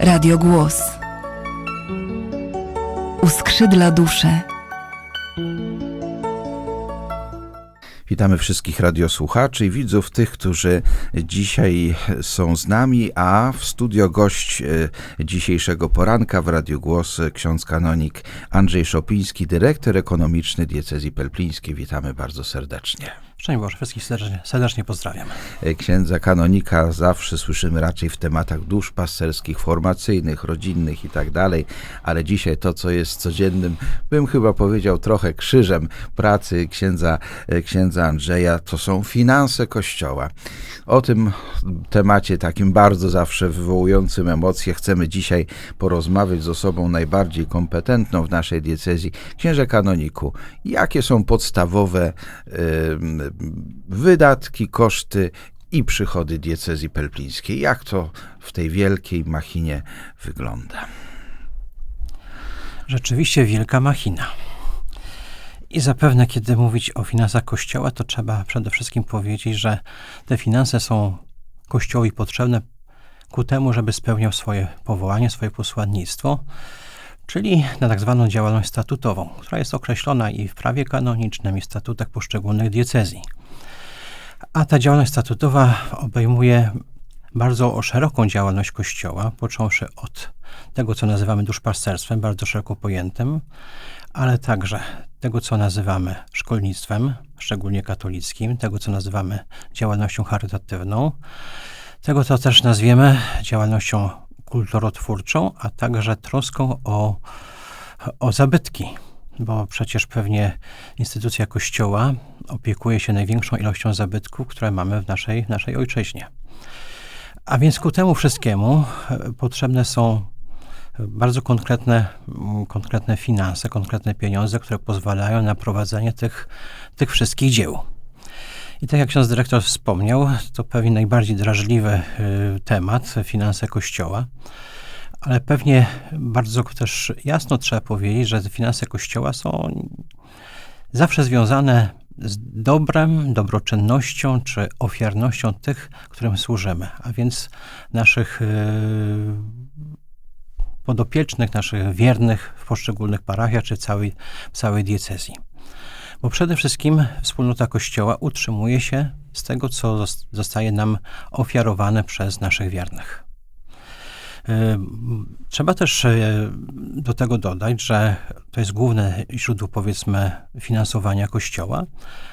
Radio Głos. Uskrzydla duszę. Witamy wszystkich radiosłuchaczy i widzów, tych, którzy dzisiaj są z nami, a w studio gość e, dzisiejszego poranka w Radiu Głos e, ksiądz kanonik Andrzej Szopiński, dyrektor ekonomiczny diecezji pelplińskiej. Witamy bardzo serdecznie. Szczęść Boże, wszystkich serdecznie, serdecznie pozdrawiam. E, Księdza kanonika zawsze słyszymy raczej w tematach dusz pasterskich, formacyjnych, rodzinnych i tak dalej, ale dzisiaj to, co jest codziennym, bym chyba powiedział trochę krzyżem pracy księdza, e, księdza Andrzeja, to są finanse Kościoła. O tym temacie takim bardzo zawsze wywołującym emocje chcemy dzisiaj porozmawiać z osobą najbardziej kompetentną w naszej diecezji. Księże kanoniku, jakie są podstawowe em, wydatki, koszty i przychody diecezji pelplińskiej? Jak to w tej wielkiej machinie wygląda? Rzeczywiście wielka machina. I zapewne, kiedy mówić o finansach Kościoła, to trzeba przede wszystkim powiedzieć, że te finanse są Kościołowi potrzebne ku temu, żeby spełniał swoje powołanie, swoje posłannictwo, czyli na tak zwaną działalność statutową, która jest określona i w prawie kanonicznym, i w statutach poszczególnych diecezji. A ta działalność statutowa obejmuje bardzo szeroką działalność Kościoła, począwszy od tego, co nazywamy duszpasterstwem, bardzo szeroko pojętym, ale także tego, co nazywamy szkolnictwem, szczególnie katolickim, tego, co nazywamy działalnością charytatywną, tego, co też nazwiemy działalnością kulturotwórczą, a także troską o, o zabytki, bo przecież pewnie instytucja Kościoła opiekuje się największą ilością zabytków, które mamy w naszej, w naszej ojczyźnie. A więc ku temu wszystkiemu e, potrzebne są bardzo konkretne, mm, konkretne finanse, konkretne pieniądze, które pozwalają na prowadzenie tych, tych wszystkich dzieł. I tak jak ksiądz dyrektor wspomniał, to pewnie najbardziej drażliwy y, temat, finanse Kościoła, ale pewnie bardzo też jasno trzeba powiedzieć, że finanse Kościoła są zawsze związane z dobrem, dobroczynnością czy ofiarnością tych, którym służymy, a więc naszych y, podopiecznych, naszych wiernych w poszczególnych parachiach czy całej, całej diecezji. Bo przede wszystkim wspólnota Kościoła utrzymuje się z tego, co zos- zostaje nam ofiarowane przez naszych wiernych. Y, Trzeba też y, do tego dodać, że to jest główne źródło, powiedzmy, finansowania Kościoła,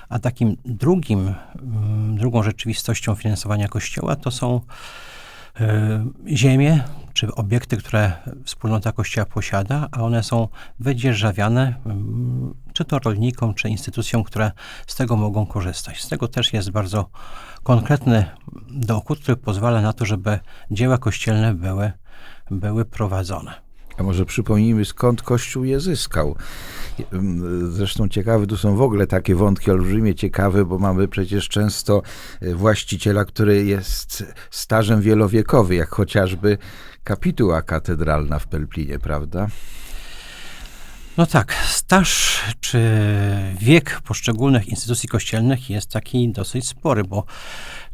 a takim drugim, mm, drugą rzeczywistością finansowania Kościoła to są y, ziemie czy obiekty, które wspólnota Kościoła posiada, a one są wydzierżawiane mm, czy to rolnikom, czy instytucjom, które z tego mogą korzystać. Z tego też jest bardzo konkretny dochód, który pozwala na to, żeby dzieła kościelne były, były prowadzone. A może przypomnijmy, skąd Kościół je zyskał? Zresztą ciekawe, tu są w ogóle takie wątki olbrzymie ciekawe, bo mamy przecież często e, właściciela, który jest stażem wielowiekowy, jak chociażby kapituła katedralna w Pelplinie, prawda? No tak, staż czy wiek poszczególnych instytucji kościelnych jest taki dosyć spory, bo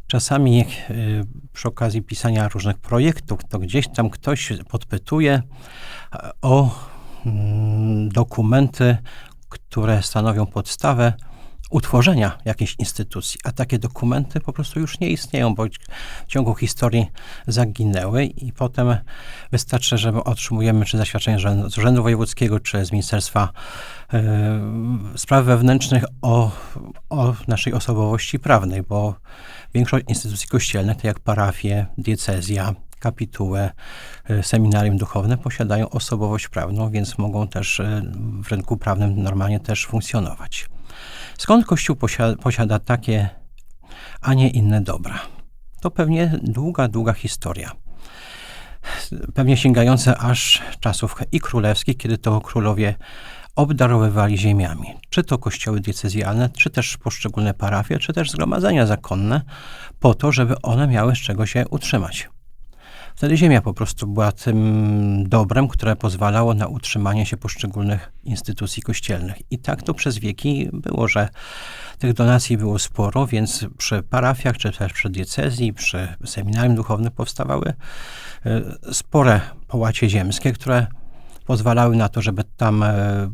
czasami y, przy okazji pisania różnych projektów, to gdzieś tam ktoś podpytuje e, o mm, dokumenty, które stanowią podstawę utworzenia jakiejś instytucji, a takie dokumenty po prostu już nie istnieją, bo w ciągu historii zaginęły i potem wystarczy, że my otrzymujemy czy zaświadczenie z Urzędu Wojewódzkiego, czy z Ministerstwa e, Spraw Wewnętrznych o, o naszej osobowości prawnej, bo większość instytucji kościelnych, tak jak parafie, diecezja, kapitułę, e, seminarium duchowne posiadają osobowość prawną, więc mogą też e, w rynku prawnym normalnie też funkcjonować. Skąd Kościół posiada, takie, a nie inne dobra? To pewnie długa, długa historia. Pewnie sięgające aż czasów i królewskich, kiedy to królowie obdarowywali ziemiami. Czy to kościoły diecezjalne, czy też poszczególne parafie, czy też zgromadzenia zakonne, po to, żeby one miały z czego się utrzymać. Wtedy ziemia po prostu była tym dobrem, które pozwalało na utrzymanie się poszczególnych instytucji kościelnych. I tak to przez wieki było, że tych donacji było sporo, więc przy parafiach, czy też przy diecezji, przy seminarium duchownym powstawały e, spore połacie ziemskie, które pozwalały na to, żeby tam e,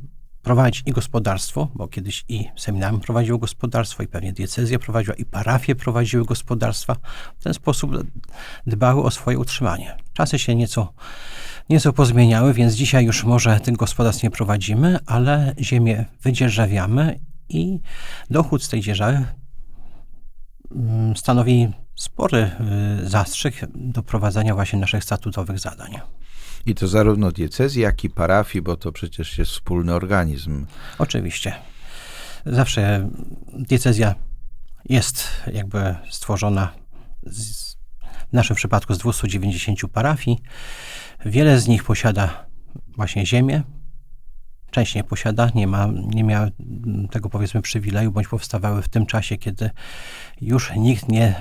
prowadzić i gospodarstwo, bo kiedyś i seminarium prowadziło gospodarstwo, i pewnie diecezja prowadziła, i parafie prowadziły gospodarstwa. W ten sposób dbały o swoje utrzymanie. Czasy się nieco, nieco pozmieniały, więc dzisiaj już może tych gospodarstw nie prowadzimy, ale ziemię wydzierżawiamy i dochód z tej dzierżawy mm, stanowi spory y, zastrzyk do prowadzenia właśnie naszych statutowych zadań. I to zarówno diecezji, jak i parafii, bo to przecież jest wspólny organizm. Oczywiście. Zawsze diecezja jest jakby stworzona z, w naszym przypadku z 290 parafii. Wiele z nich posiada właśnie ziemię, część nie posiada, nie, ma, nie miała tego powiedzmy przywileju, bądź powstawały w tym czasie, kiedy już nikt nie,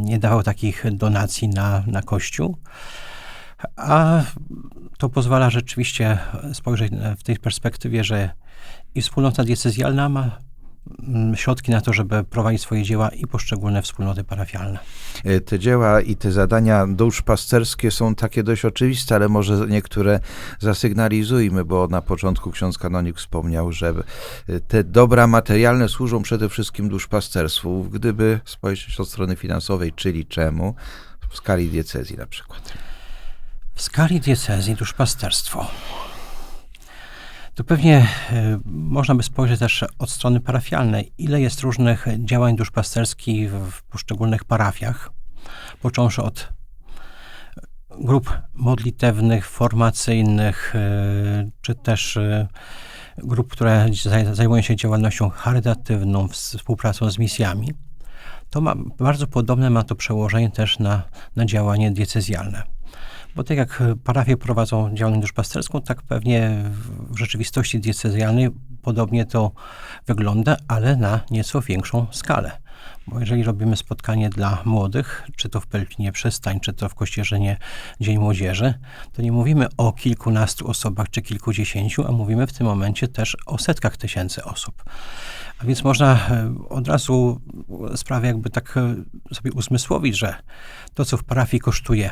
nie dawał takich donacji na, na Kościół. A to pozwala rzeczywiście spojrzeć w tej perspektywie, że i wspólnota diecezjalna ma mm, środki na to, żeby prowadzić swoje dzieła i poszczególne wspólnoty parafialne. E, Te dzieła i te zadania duszpasterskie są takie dość oczywiste, ale może niektóre zasygnalizujmy, bo na początku ksiądz kanonik wspomniał, że e, te dobra materialne służą przede wszystkim duszpasterstwu. Gdyby spojrzeć od strony finansowej, czyli czemu, w skali diecezji na przykład. W skali diecezji duszpasterstwo. To pewnie e, można by spojrzeć też od strony parafialnej, ile jest różnych działań duszpasterskich w, poszczególnych parafiach, począwszy od grup modlitewnych, formacyjnych, e, czy też e, grup, które zaj- zajmują się działalnością charytatywną, współpracą z misjami. To ma, bardzo podobne ma to przełożenie też na, na działanie diecezjalne. Bo tak jak parafie prowadzą działalność duszpasterską, tak pewnie w rzeczywistości diecezjalnej podobnie to wygląda, ale na nieco większą skalę. Bo jeżeli robimy spotkanie dla młodych, czy to w Pelpinie Przystań, czy to w Kościerzynie Dzień Młodzieży, to nie mówimy o kilkunastu osobach, czy kilkudziesięciu, a mówimy w tym momencie też o setkach tysięcy osób. A więc można e, od razu sprawę jakby tak e, sobie uzmysłowić, że to, co w parafii kosztuje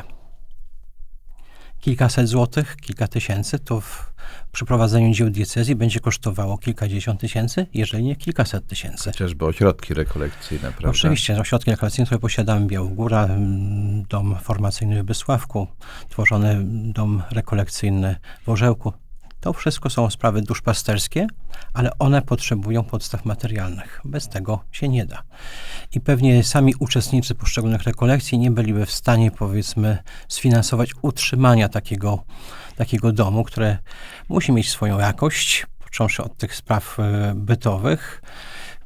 kilkaset złotych, kilka tysięcy, to w przeprowadzeniu dzieł diecezji będzie kosztowało kilkadziesiąt tysięcy, jeżeli nie kilkaset tysięcy. Chociażby ośrodki rekolekcyjne, prawda? Oczywiście, ośrodki rekolekcyjne, które posiadamy, Białogóra, dom formacyjny w Bysławku, tworzony dom rekolekcyjny w Orzełku. To wszystko są sprawy duszpasterskie, ale one potrzebują podstaw materialnych. Bez tego się nie da. I pewnie sami uczestnicy poszczególnych rekolekcji nie byliby w stanie, powiedzmy, sfinansować utrzymania takiego, takiego domu, które musi mieć swoją jakość, począwszy od tych spraw e, bytowych,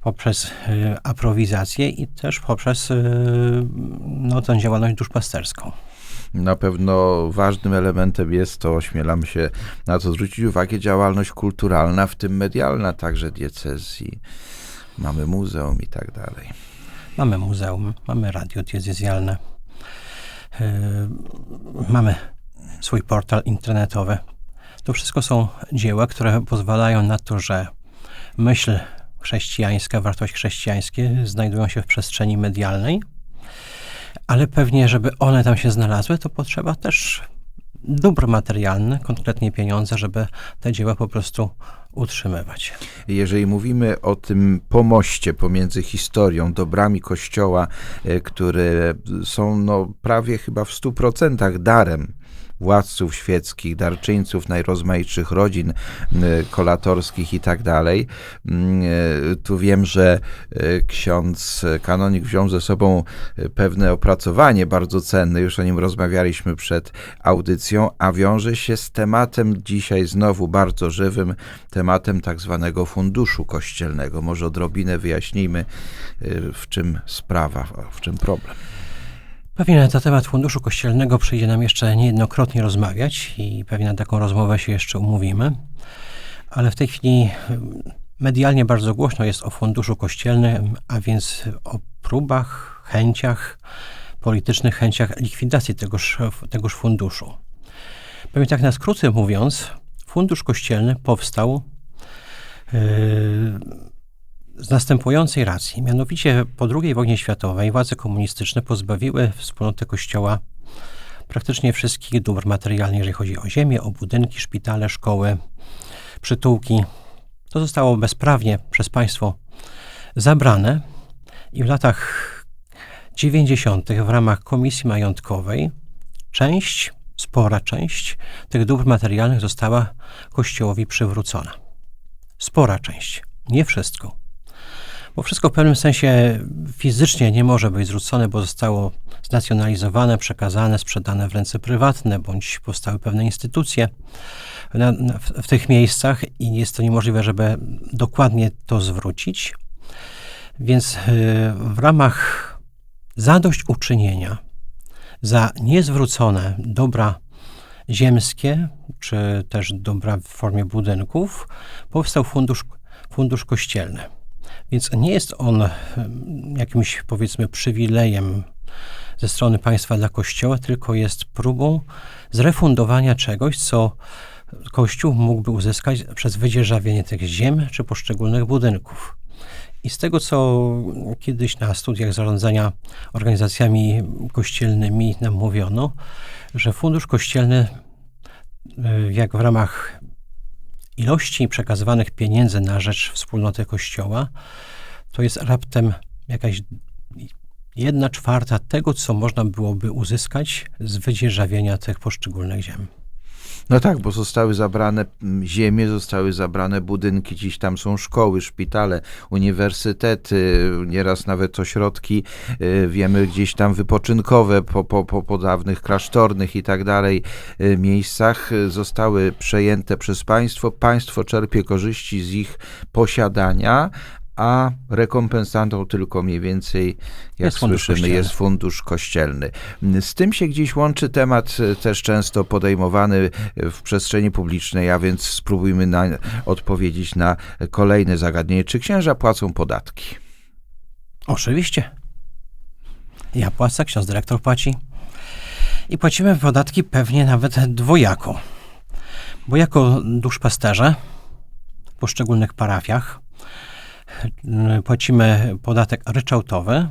poprzez e, aprowizację i też poprzez e, no, tę działalność duszpasterską. Na pewno ważnym elementem jest to, ośmielam się na to zwrócić uwagę, działalność kulturalna, w tym medialna także diecezji. Mamy muzeum i tak dalej. Mamy muzeum, mamy radio diecezjalne, yy, mamy swój portal internetowy. To wszystko są dzieła, które pozwalają na to, że myśl chrześcijańska, wartość chrześcijańskie znajdują się w przestrzeni medialnej, ale pewnie, żeby one tam się znalazły, to potrzeba też dóbr materialnych, konkretnie pieniądze, żeby te dzieła po prostu utrzymywać. Jeżeli mówimy o tym pomoście pomiędzy historią, dobrami Kościoła, e, które są no, prawie chyba w stu procentach darem władców świeckich, darczyńców najrozmaitszych rodzin kolatorskich i tak dalej. Y, Tu wiem, że y, ksiądz kanonik wziął ze sobą y, pewne opracowanie bardzo cenne, już o nim rozmawialiśmy przed audycją, a wiąże się z tematem dzisiaj znowu bardzo żywym, tematem tak zwanego funduszu kościelnego. Może odrobinę wyjaśnijmy, w czym sprawa, w czym problem. Pewnie na temat Funduszu Kościelnego przyjdzie nam jeszcze niejednokrotnie rozmawiać i pewnie na taką rozmowę się jeszcze umówimy. Ale w tej chwili medialnie bardzo głośno jest o Funduszu Kościelnym, a więc o próbach, chęciach politycznych chęciach likwidacji tegoż, tegoż funduszu. Powiem tak na skróty mówiąc, Fundusz Kościelny powstał yy, z następującej racji. Mianowicie po II wojnie światowej władze komunistyczne pozbawiły wspólnotę Kościoła praktycznie wszystkich dóbr materialnych, jeżeli chodzi o ziemię, o budynki, szpitale, szkoły, przytułki. To zostało bezprawnie przez państwo zabrane i w latach 90. w ramach Komisji Majątkowej część, spora część tych dóbr materialnych została Kościołowi przywrócona. Spora część, nie wszystko. Bo wszystko w pewnym sensie fizycznie nie może być zwrócone, bo zostało znacjonalizowane, przekazane, sprzedane w ręce prywatne, bądź powstały pewne instytucje na, na, w, w tych miejscach i jest to niemożliwe, żeby dokładnie to zwrócić. Więc yy, w ramach zadośćuczynienia za niezwrócone dobra ziemskie, czy też dobra w formie budynków, powstał fundusz, fundusz kościelny. Więc nie jest on hmm, jakimś, powiedzmy, przywilejem ze strony państwa dla kościoła, tylko jest próbą zrefundowania czegoś, co kościół mógłby uzyskać przez wydzierżawienie tych ziem czy poszczególnych budynków. I z tego, co kiedyś na studiach zarządzania organizacjami kościelnymi nam mówiono, że fundusz kościelny, y, jak w ramach ilości przekazywanych pieniędzy na rzecz wspólnoty Kościoła, to jest raptem jakaś jedna czwarta tego, co można byłoby uzyskać z wydzierżawienia tych poszczególnych ziem. No tak, bo zostały zabrane mm, ziemie, zostały zabrane budynki, dziś tam są szkoły, szpitale, uniwersytety, nieraz nawet ośrodki, y, wiemy gdzieś tam wypoczynkowe po, po, po, po dawnych klasztornych i tak dalej y, miejscach y, zostały przejęte przez państwo. Państwo czerpie korzyści z ich posiadania, a rekompensatą tylko mniej więcej, jak Jest słyszymy, jest fundusz kościelny. Z tym się gdzieś łączy temat e, też często podejmowany w przestrzeni publicznej, a więc spróbujmy na, odpowiedzieć na kolejne zagadnienie. Czy księża płacą podatki? Oczywiście. Ja płacę, ksiądz dyrektor płaci. I płacimy podatki pewnie nawet dwojako. Bo jako duszpasterze w poszczególnych parafiach płacimy podatek ryczałtowy,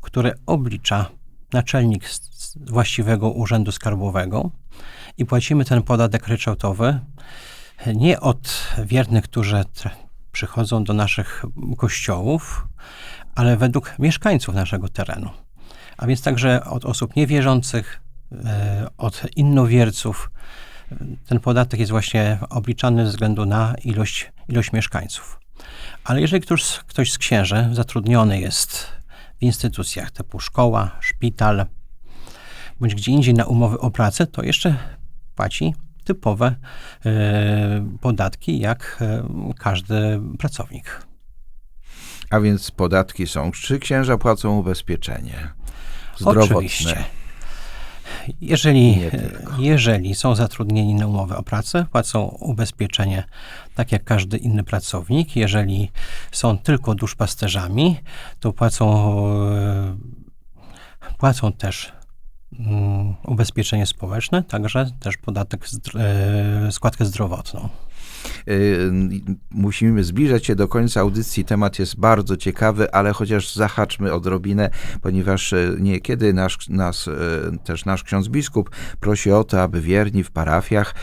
który oblicza naczelnik właściwego urzędu skarbowego i płacimy ten podatek ryczałtowy nie od wiernych, którzy przychodzą do naszych kościołów, ale według mieszkańców naszego terenu. A więc także od osób niewierzących, e, od innowierców. Ten podatek jest właśnie obliczany ze względu na ilość, ilość mieszkańców. Ale jeżeli ktoś, z- ktoś z księży zatrudniony jest w instytucjach typu szkoła, szpital, bądź gdzie indziej na umowy o pracę, to jeszcze płaci typowe e, podatki, jak e, każdy pracownik. A więc podatki są. Czy księża płacą ubezpieczenie zdrowotne? Oczywiście. Jeżeli, jeżeli są zatrudnieni na umowę o pracę, płacą ubezpieczenie tak jak każdy inny pracownik. Jeżeli są tylko duszpasterzami, to płacą, e, płacą też mm, ubezpieczenie społeczne, także też podatek, e, składkę zdrowotną. Y, Musimy zbliżać się do końca audycji. Temat jest bardzo ciekawy, ale chociaż zahaczmy odrobinę, ponieważ y, niekiedy nasz, nas, y, też nasz ksiądz biskup prosi o to, aby wierni w parafiach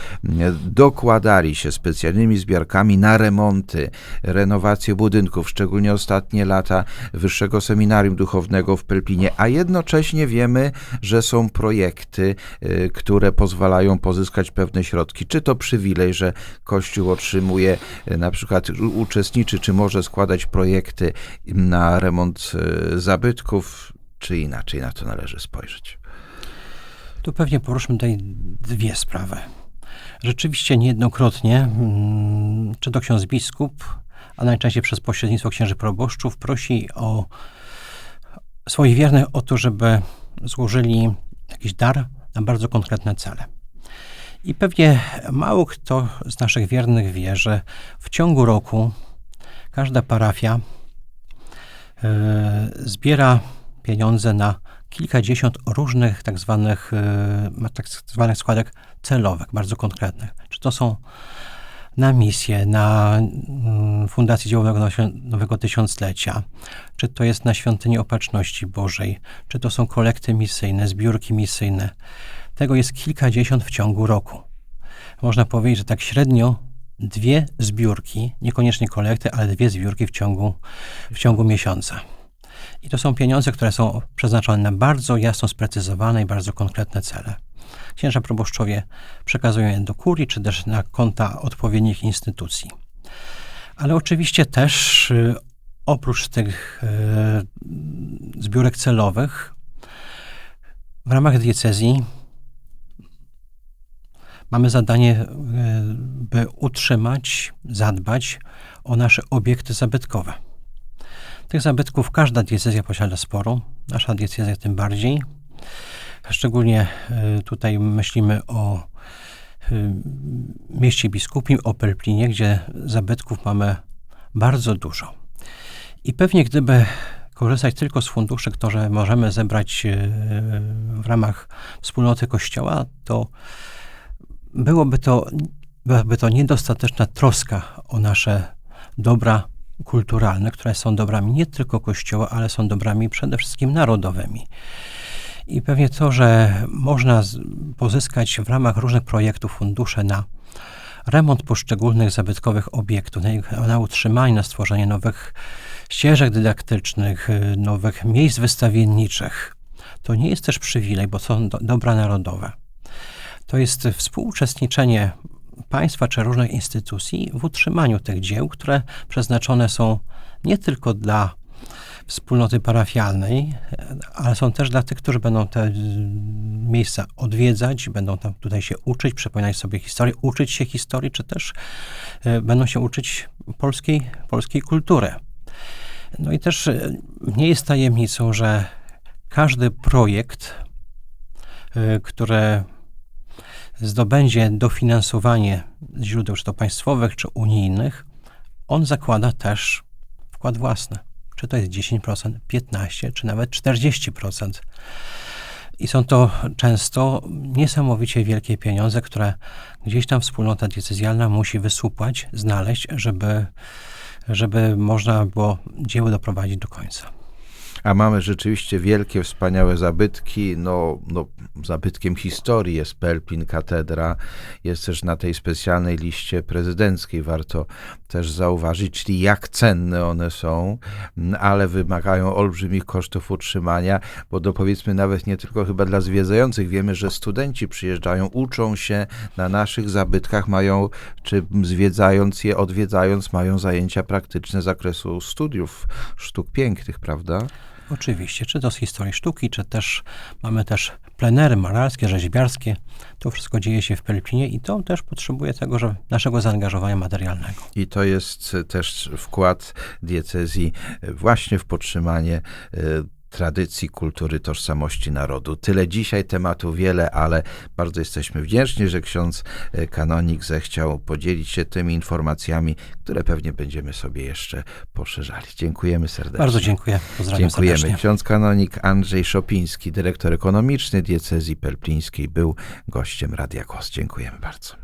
dokładali się specjalnymi zbiorkami na remonty, renowację budynków, szczególnie ostatnie lata Wyższego Seminarium Duchownego w Pelpinie, a jednocześnie wiemy, że są projekty, które pozwalają pozyskać pewne środki. Czy to przywilej, że Kościół otrzymuje, y, na przykład uczestniczy, czy może składać projekty na remont y, zabytków, czy inaczej na to należy spojrzeć. Tu pewnie poruszmy tutaj dwie sprawy. Rzeczywiście niejednokrotnie, mm, czy to ksiądz biskup, a najczęściej przez pośrednictwo księży proboszczów, prosi o swoich wiernych o to, żeby złożyli jakiś dar na bardzo konkretne cele. I pewnie mało kto z naszych wiernych wie, że w ciągu roku każda parafia e, zbiera pieniądze na kilkadziesiąt różnych tak zwanych, e, tak zwanych składek celowych, bardzo konkretnych. Czy to są na misję, na mm, Fundację Dziełowego Nowego Tysiąclecia, czy to jest na Świątynię Opatrzności Bożej, czy to są kolekty misyjne, zbiórki misyjne. Tego jest kilkadziesiąt w ciągu roku. Można powiedzieć, że tak średnio dwie zbiórki, niekoniecznie kolekty, ale dwie zbiórki w ciągu, w ciągu miesiąca. I to są pieniądze, które są przeznaczone na bardzo jasno sprecyzowane i bardzo konkretne cele. Księża proboszczowie przekazują je do kurii, czy też na konta odpowiednich instytucji. Ale oczywiście też y, oprócz tych y, zbiórek celowych, w ramach diecezji mamy zadanie, y, by utrzymać, zadbać o nasze obiekty zabytkowe. Tych zabytków każda diecezja posiada sporo, nasza diecezja tym bardziej. Szczególnie y, tutaj myślimy o y, mieście biskupim, o Pelplinie, gdzie zabytków mamy bardzo dużo. I pewnie gdyby korzystać tylko z funduszy, które możemy zebrać w ramach wspólnoty Kościoła, to byłoby to, byłaby to niedostateczna troska o nasze dobra kulturalne, które są dobrami nie tylko Kościoła, ale są dobrami przede wszystkim narodowymi. I pewnie to, że można pozyskać w ramach różnych projektów fundusze na remont poszczególnych zabytkowych obiektów, na, na utrzymanie, na stworzenie nowych ścieżek dydaktycznych, nowych miejsc wystawienniczych, to nie jest też przywilej, bo są do, dobra narodowe. To jest współuczestniczenie państwa czy różnych instytucji w utrzymaniu tych dzieł, które przeznaczone są nie tylko dla wspólnoty parafialnej, e, ale są też dla tych, którzy będą te miejsca odwiedzać, będą tam tutaj się uczyć, przypominać sobie historię, uczyć się historii, czy też y, będą się uczyć polskiej, polskiej kultury. No i też y, nie jest tajemnicą, że każdy projekt, y, który zdobędzie dofinansowanie z źródeł, czy to państwowych, czy unijnych, on zakłada też wkład własny. Czy to jest 10%, 15%, czy nawet 40%. I są to często niesamowicie wielkie pieniądze, które gdzieś tam wspólnota decyzjalna musi wysupłać, znaleźć, żeby, żeby można było dzieło doprowadzić do końca. A mamy rzeczywiście wielkie, wspaniałe zabytki. No, no, zabytkiem historii jest Pelpin, katedra. Jest też na tej specjalnej liście prezydenckiej, warto też zauważyć, czyli jak cenne one są, ale wymagają olbrzymich kosztów utrzymania, bo to powiedzmy nawet nie tylko chyba dla zwiedzających. Wiemy, że studenci przyjeżdżają, uczą się na naszych zabytkach, mają, czy zwiedzając je, odwiedzając, mają zajęcia praktyczne z zakresu studiów sztuk pięknych, prawda? Oczywiście, czy to z historii sztuki, czy też mamy też plenery malarskie, rzeźbiarskie. To wszystko dzieje się w Pelpinie i to też potrzebuje tego, że naszego zaangażowania materialnego. I to jest e, też wkład diecezji e, właśnie w podtrzymanie e, tradycji, kultury, tożsamości narodu. Tyle dzisiaj, tematów wiele, ale bardzo jesteśmy wdzięczni, że ksiądz e, kanonik zechciał podzielić się tymi informacjami, które pewnie będziemy sobie jeszcze poszerzali. Dziękujemy serdecznie. Bardzo dziękuję. Pozdrawiam Dziękujemy. serdecznie. Ksiądz kanonik Andrzej Szopiński, dyrektor ekonomiczny diecezji pelplińskiej, był gościem Radia Głos. Dziękujemy bardzo.